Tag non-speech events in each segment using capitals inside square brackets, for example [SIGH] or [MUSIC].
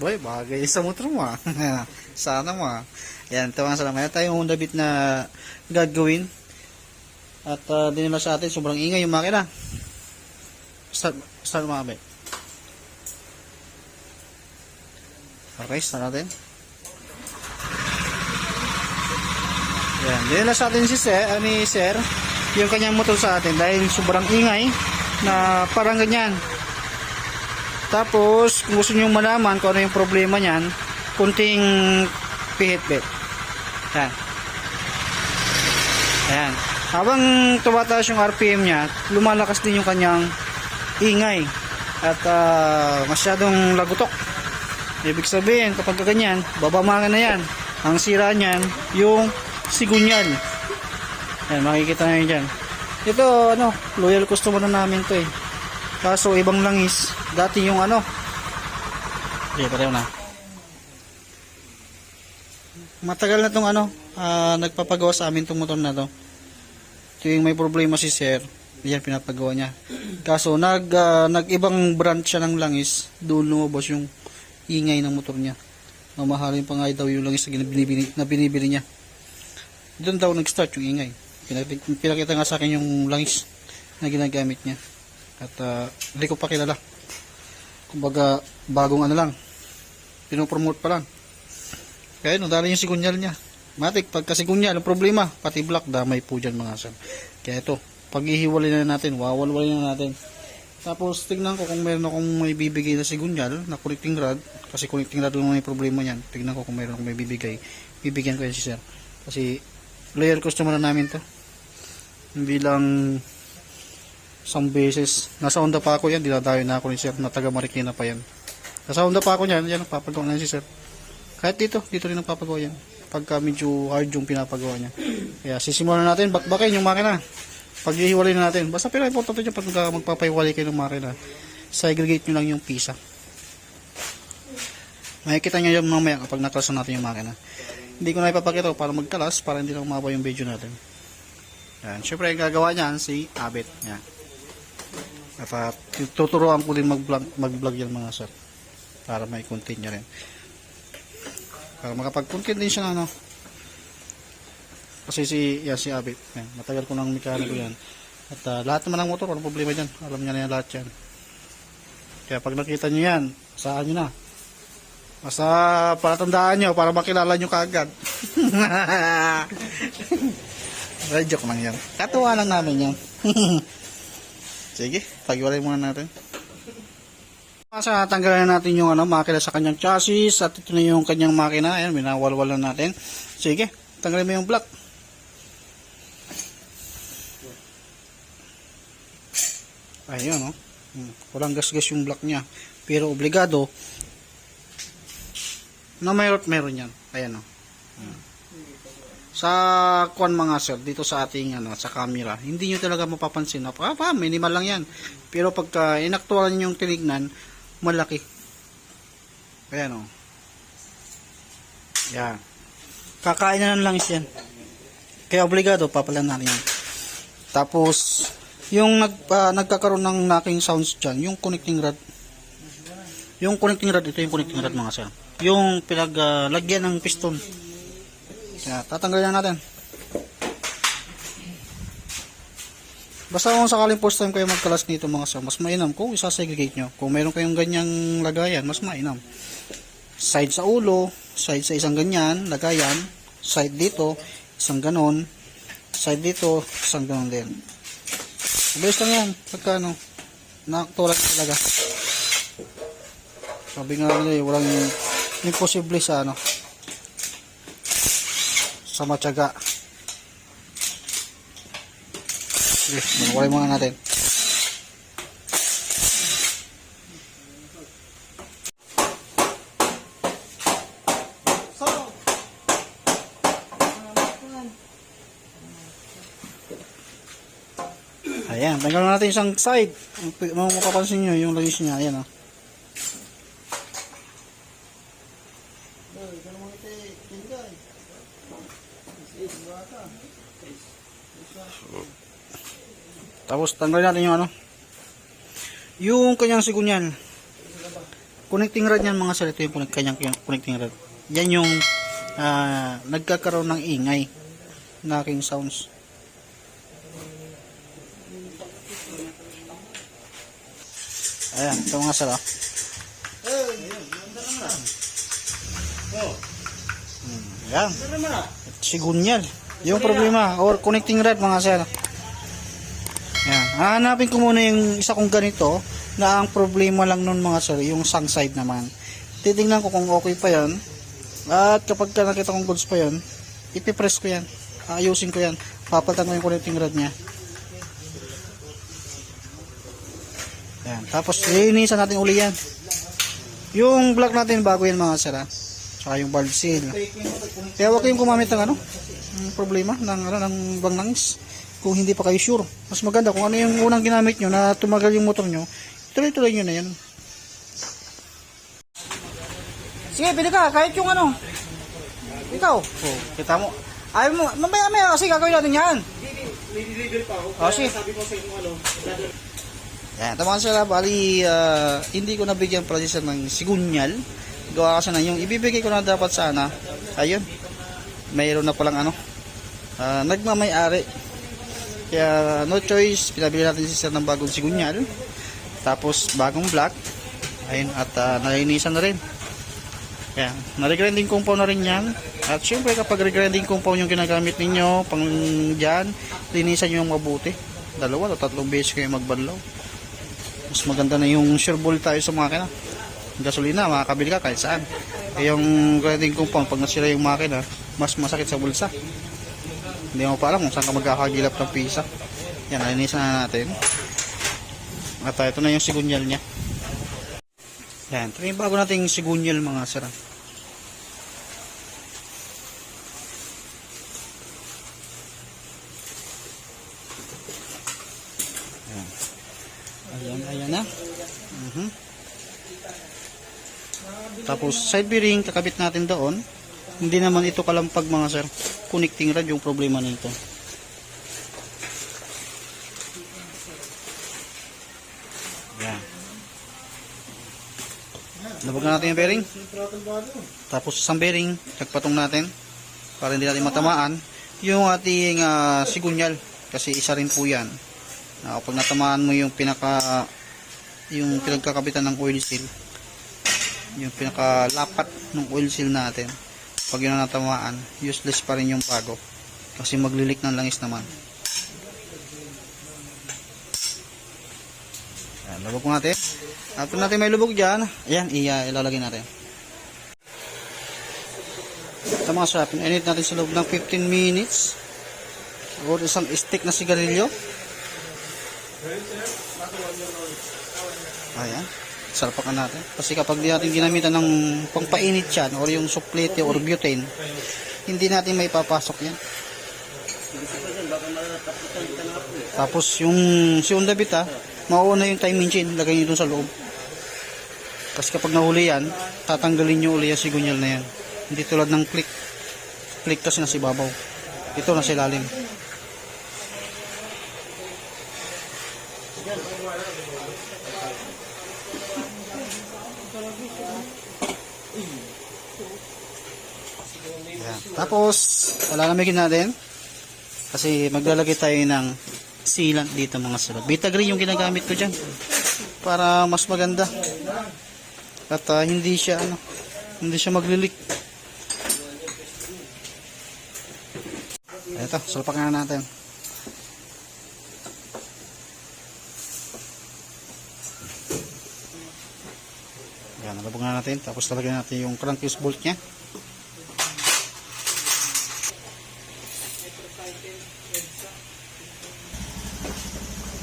Boy, bagay sa motor mo ah. [LAUGHS] Sana mo ah. Yan, mga salamat. Meron tayong Honda Beat na gagawin. At uh, dinala sa atin, sobrang ingay yung makina. Start, start mga bay. Okay, start natin. Yan, dinala sa atin si Sir, uh, ni Sir, yung kanyang motor sa atin dahil sobrang ingay na parang ganyan. Tapos, kung gusto nyo malaman kung ano yung problema niyan, kunting pihit-bit. Yan. Ayan. Habang tumataas yung RPM niya, lumalakas din yung kanyang ingay. At ah, masyadong lagutok. Ibig sabihin, kapag ganyan, babamagan na yan. Ang sira niyan, yung sigunyal. Ayan, makikita nyo dyan. Ito, ano, loyal customer na namin to eh. Kaso, ibang langis. Dati yung ano. Okay, pareho na. Matagal na tong ano, ah, nagpapagawa sa amin tong motor na to. Tuwing may problema si Sir, yan pinapagawa niya. Kaso nag ah, nag-ibang brand siya ng langis, doon lumabas yung ingay ng motor niya. Mamahalin pa nga daw yung langis na binibili, na binibili niya. Doon daw nag-start yung ingay. Pinakita, pinakita nga sa akin yung langis na ginagamit niya. At ah, hindi ko pa kilala. Kumbaga, bagong ano lang. Pinopromote pa lang. Kaya no, dali yung sigunyal niya. Matik, pagka sigunyal, ang problema, pati black, damay po dyan mga sir. Kaya ito, pag ihiwalay na natin, wawalwalay na natin. Tapos, tignan ko kung meron akong may bibigay na sigunyal, na connecting rod, kasi connecting rod yung may problema niyan. Tignan ko kung meron akong may bibigay. Bibigyan ko yan si sir. Kasi, loyal customer na namin to. Hindi lang isang beses. Nasa Honda pa ako yan, dinadayo na ako ni sir, na taga Marikina pa yan. Nasa Honda pa ako yan, yan, papagawa na si sir. Kahit dito, dito rin nagpapagawa yan. Pagka medyo hard yung pinapagawa niya. Kaya sisimulan na natin, bakbakin yung makina. Pag ihiwalay na natin. Basta pero importante yung pag magpapahiwalay kayo ng makina, segregate nyo lang yung pisa. Makikita nyo yung mamaya kapag naklasan natin yung makina. Hindi ko na ipapakita para magkalas, para hindi lang umaba yung video natin. Yan. Siyempre, ang gagawa niyan si Abet. Yan. At uh, tuturuan ko din mag-vlog, mag-vlog yan mga sir. Para may niya rin. Para makapag-content din siya ng ano. Kasi si, yan, si Abit. Yan, matagal ko ng mekaniko yan. At ah, lahat naman ng motor, walang problema dyan. Alam niya na yan lahat yan. Kaya pag nakita niyo yan, saan niyo na. Basta palatandaan nyo para makilala nyo kaagad. [LAUGHS] Ay, joke lang yan. Katuwa lang namin yan. [LAUGHS] Sige, pagiwalay muna natin. Sa tanggalan natin yung ano, makina sa kanyang chassis at ito na yung kanyang makina. Ayan, minawalwalan natin. Sige, tanggalin mo yung block. Ayun, oh. Hmm, Walang gasgas yung block niya. Pero obligado, na mayroon meron yan. Ayan, oh. Hmm. Sa kuan mga sir, dito sa ating ano, sa camera, hindi nyo talaga mapapansin na, ah, pa, minimal lang yan. Pero pagka inaktualan nyo yung tinignan, malaki. Ayan, oh. Yan. Kakain na ng langis yan. Kaya obligado, papalan natin yan. Tapos, yung nag, ah, nagkakaroon ng knocking sounds dyan, yung connecting rod. Yung connecting rod, ito yung connecting rod mga sir. Yung pinaglagyan ng piston. Kaya tatanggalin na natin. Basta kung sakaling first time kayo magkalas nito mga sir, mas mainam kung isasegregate nyo. Kung meron kayong ganyang lagayan, mas mainam. Side sa ulo, side sa isang ganyan, lagayan, side dito, isang ganon, side dito, isang ganon din. Mabilis lang yan, pagka ano, nakaktulan talaga. Sabi nga nila, eh, walang imposible sa ano, sa matyaga. Sige, manukulay muna natin. Ayan, tanggal na natin isang side. Kung mapapansin nyo, yung langis niya, ayan o. Tapos tanggalin natin yung ano. Yung kanyang sigunyan. connecting rod yan mga sir, ito yung kanyang connecting rod. Yan yung ah, nagkakaroon ng ingay knocking sounds. Ayan, ito mga sir. ah. Ayan. Sigunyal. Yung problema, or connecting rod mga sir. Yan. Hahanapin ko muna yung isa kong ganito na ang problema lang nun mga sir, yung sang side naman. Titingnan ko kung okay pa yan. At kapag ka nakita kong goods pa yan, ipipress ko yan. Ayusin ko yan. Papalitan ko yung connecting rod niya. Yan. Tapos, linisan natin uli yan. Yung block natin bago yan mga sir ha. Tsaka yung valve seal. Kaya huwag kayong gumamit ng ano, ng problema ng ano ng bang nangis kung hindi pa kayo sure. Mas maganda kung ano yung unang ginamit nyo na tumagal yung motor nyo, tuloy-tuloy nyo na yan. Sige, pili ka, kahit yung ano. Ikaw. Oh, kita mo. Ayaw mo, mamaya maya kasi gagawin natin yan. Nililiver pa ako. Oh, sige. Sabi ko sa inyo ano, Yan, tama sila, bali, ah, hindi ko nabigyan pala siya ng sigunyal. Gawa kasi na yung ibibigay ko na dapat sana, ayun, mayroon na palang ano, ah, nagmamay-ari. Kaya no choice, pinabili natin si sir ng bagong sigunyal. Tapos bagong black. Ayun, at uh, nalinisan na rin. Kaya, na-regrinding compound na rin yan. At syempre kapag regrinding compound yung ginagamit ninyo, pang dyan, linisan nyo yung mabuti. Dalawa o tatlong beses kayo magbanlaw. Mas maganda na yung sure tayo sa makina. Gasolina, makakabili ka kahit saan. Eh, yung grinding compound, pag nasira yung makina, mas masakit sa bulsa. Hindi mo pa alam kung saan ka magkakagilap ng pisa. Yan, nalinisan na natin. At uh, ito na yung sigunyal niya. Yan, ito yung bago nating sigunyal mga sira. Yan. Ayan, ayan na. Mhm. Tapos side bearing kakabit natin doon. Hindi naman ito kalampag mga sir. Connecting rod yung problema nito. Yan. Labog na natin yung bearing. Tapos isang bearing, nagpatong natin para hindi natin matamaan yung ating ah, sigunyal kasi isa rin po yan. Na kapag natamaan mo yung pinaka yung pinagkakabitan ng oil seal yung pinakalapat ng oil seal natin pag yun natamaan useless pa rin yung bago. Kasi maglilik ng langis naman. Ayan, lubog ko natin. After natin may lubog dyan. Ayan iya, ilalagay natin. Ito mga sarap init natin sa loob ng 15 minutes. O isang stick na sigarilyo. Ayan sarpakan natin. Kasi kapag di natin ginamitan ng pangpainit yan or yung suplete or butane, hindi natin may papasok yan. Tapos yung si Honda Beat ha, mauuna yung time engine, lagay nyo dun sa loob. Kasi kapag nahuli yan, tatanggalin nyo uli yung sigunyal na yan. Hindi tulad ng click. Click kasi nasa ibabaw. Ito nasa ilalim. Yan. Tapos, lalamigin natin. Kasi maglalagay tayo ng sealant dito mga salot. Beta green yung ginagamit ko dyan. Para mas maganda. At ah, hindi siya ano, hindi siya maglilik. Ito, salpakan na natin. Na natin. Tapos talagyan natin yung crankcase bolt niya.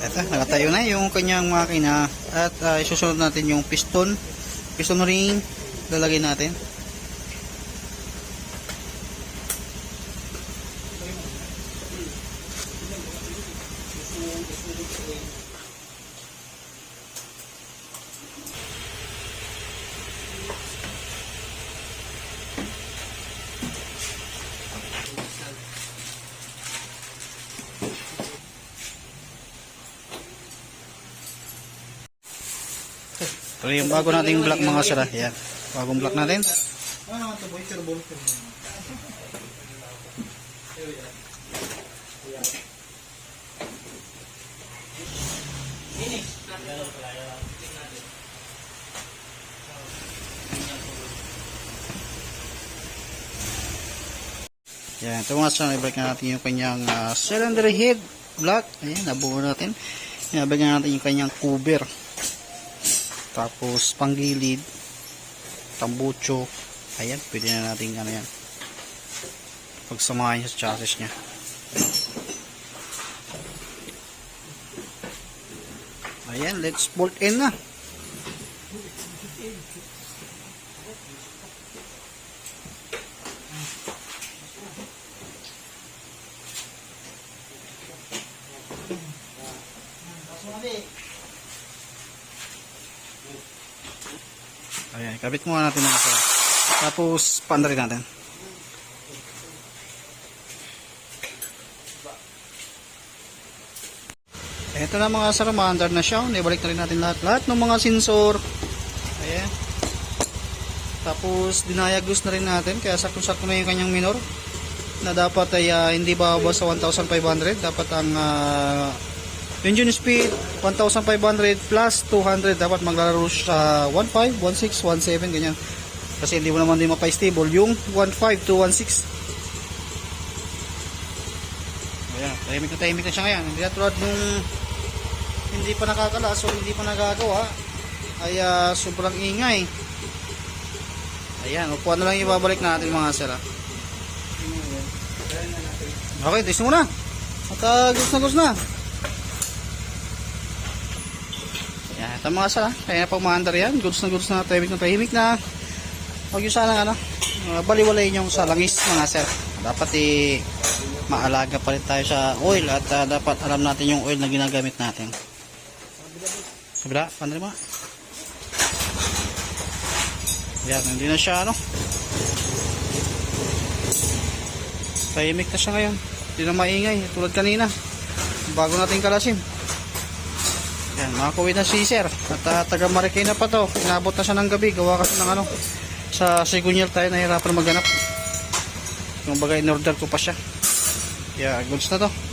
Ito, nakatayo na yung kanyang makina at uh, isusunod natin yung piston, piston ring, lalagay natin. Pero yung bago nating block mga sir, ah. yan. Bagong block natin. Naman ito boy? Turbo. Yan, ito mga sir, ibalik na natin yung kanyang ah, cylinder head block. Ayan, nabuo natin. Ibalik na natin yung kanyang cover. Tapos, panggilid. Tambucho. Ayan, pwede na natin ano yan. Pagsamahin sa chassis niya. Ayan, let's bolt in na. Kabit muna natin mga sir. Tapos, paanda natin. Ito na mga sir, maandar na siya. Ibalik na rin natin lahat-lahat ng mga sensor. Ayan. Tapos, dinayagos na rin natin. Kaya sakto-sakto na yung kanyang minor. Na dapat ay ah, hindi bababa sa 1,500. Dapat ang ah, engine speed 1,500 plus 200 dapat maglalaro sa 1.5, 1.6, 1.7 ganyan. Kasi hindi mo naman din mapa-stable yung 1.5 to 1.6 ayan, tahimik na tahimik na siya ngayon. Hindi tulad nung hindi pa nakakalas o hindi pa nagagawa. Ay ah, sobrang ingay. Ayan, upuan na lang ibabalik natin mga sir ah. okay, testing mo na. At uh, gusto na gusto na Yan, ito mga sala. Kaya pag maandar yan, goods na goods na, tahimik na tahimik na. Huwag yung sana ano, uh, baliwalayin yung sa langis mga sir. Dapat eh, maalaga pa rin tayo sa oil at uh, dapat alam natin yung oil na ginagamit natin. Kabila, paano mo? Yan, hindi na siya ano. Tahimik na siya ngayon. Hindi na maingay, tulad kanina. Bago nating kalasim. Yan, makakuwi na si sir. At uh, taga Marikina pa to. Inabot na siya ng gabi. Gawa kasi ng ano. Sa Sigunyel tayo nahirapan maghanap. Yung bagay in order ko pa siya. Kaya goods na to.